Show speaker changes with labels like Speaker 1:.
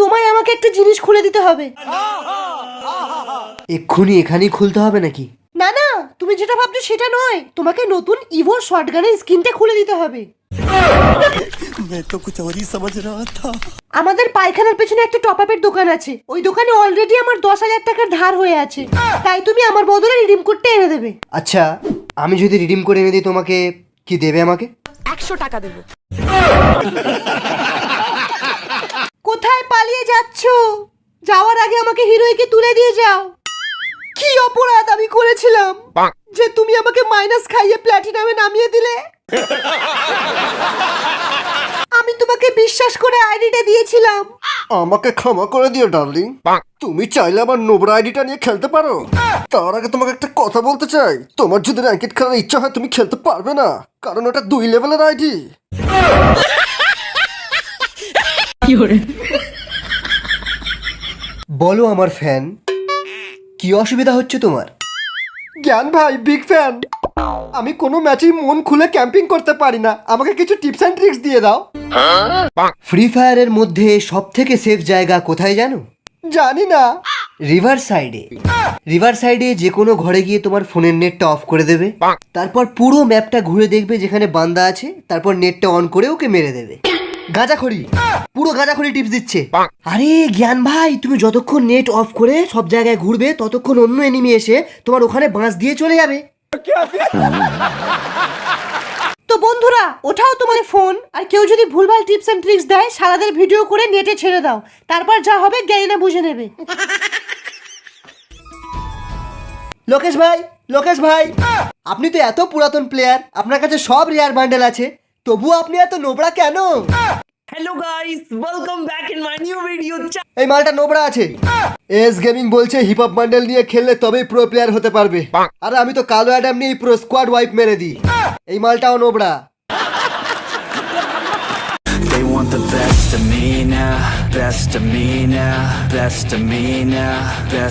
Speaker 1: তোমায় আমাকে একটা জিনিস খুলে দিতে হবে। এক্ষুনি এখানেই খুলতে হবে নাকি? না না তুমি যেটা ভাবছ সেটা নয়। তোমাকে নতুন ইভো শর্টগানের স্কিনটা খুলে দিতে হবে। আমাদের পায়খানার পেছনে একটা টপ আপের দোকান আছে। ওই দোকানে অলরেডি আমার দশ হাজার টাকার ধার হয়ে আছে। তাই তুমি আমার বদলে রিডিম কোডটা এনে দেবে। আচ্ছা আমি যদি রিডিম করে এনে দিই তোমাকে কি দেবে আমাকে?
Speaker 2: একশো টাকা দেবো।
Speaker 1: কোথায় পালিয়ে যাচ্ছ? যাওয়ার আগে আমাকে হিরোইকে তুলে দিয়ে যাও। কি অপরাধ আমি করেছিলাম? যে তুমি আমাকে মাইনাস খাইয়ে প্ল্যাটিনামে নামিয়ে দিলে? আমি তোমাকে বিশ্বাস করে আইডিটা দিয়েছিলাম।
Speaker 3: আমাকে ক্ষমা করে দিও ডার্লিং। তুমি চাইলে আমার নোবরা আইডিটা নিয়ে খেলতে পারো। তার আগে তোমাকে একটা কথা বলতে চাই। তোমার যদি র্যাঙ্কেট খেলার ইচ্ছা হয় তুমি খেলতে পারবে না। কারণ ওটা দুই লেভেলের আইডি।
Speaker 1: বলো আমার ফ্যান কি অসুবিধা হচ্ছে তোমার?
Speaker 3: জ্ঞান ভাই বিগ ফ্যান আমি কোনো ম্যাচেই মন খুলে ক্যাম্পিং করতে পারি না। আমাকে কিছু টিপস অ্যান্ড ট্রিক্স দিয়ে দাও।
Speaker 1: ফ্রি ফায়ারের মধ্যে সব থেকে সেফ জায়গা কোথায় জানো?
Speaker 3: জানি না।
Speaker 1: রিভার সাইডে। রিভার সাইডে যে কোনো ঘরে গিয়ে তোমার ফোনের নেটটা অফ করে দেবে। তারপর পুরো ম্যাপটা ঘুরে দেখবে যেখানে বান্দা আছে তারপর নেটটা অন করে ওকে মেরে দেবে। গাঁজাখড়ি। পুরো গাঁজাখড়ি টিপস দিচ্ছে। আরে জ্ঞান ভাই তুমি যতক্ষণ নেট অফ করে সব জায়গায় ঘুরবে ততক্ষণ অন্য এনিমি এসে তোমার ওখানে বাঁশ দিয়ে চলে যাবে। তো বন্ধুরা ওঠাও তোমার ফোন আর কেউ যদি ভুলভাল টিপস এন্ড ট্রিক্স দেয় সারাদের ভিডিও করে নেটে ছেড়ে দাও। তারপর যা হবে জ্ঞানী না বুঝে নেবে। লোকেশ ভাই লোকেশ ভাই আপনি তো এত পুরাতন প্লেয়ার আপনার কাছে সব রেয়ার বান্ডেল আছে তবুও আপনি এত নোবড়া কেন?
Speaker 4: Hello guys welcome back in my new video. Ch-
Speaker 1: এই মালটা নোবড়া আছে।
Speaker 3: এস গেমিং বলছে হিপ হপ বান্ডেল নিয়ে খেললে তবেই প্রো প্লেয়ার হতে পারবে।
Speaker 1: আরে আমি তো কালো অ্যাডাম নিয়ে পুরো স্কোয়াড ওয়াইপ মেরে দিই। এই মালটাও নোবড়া
Speaker 5: They want the best of me now, best of me now, best of me now, best.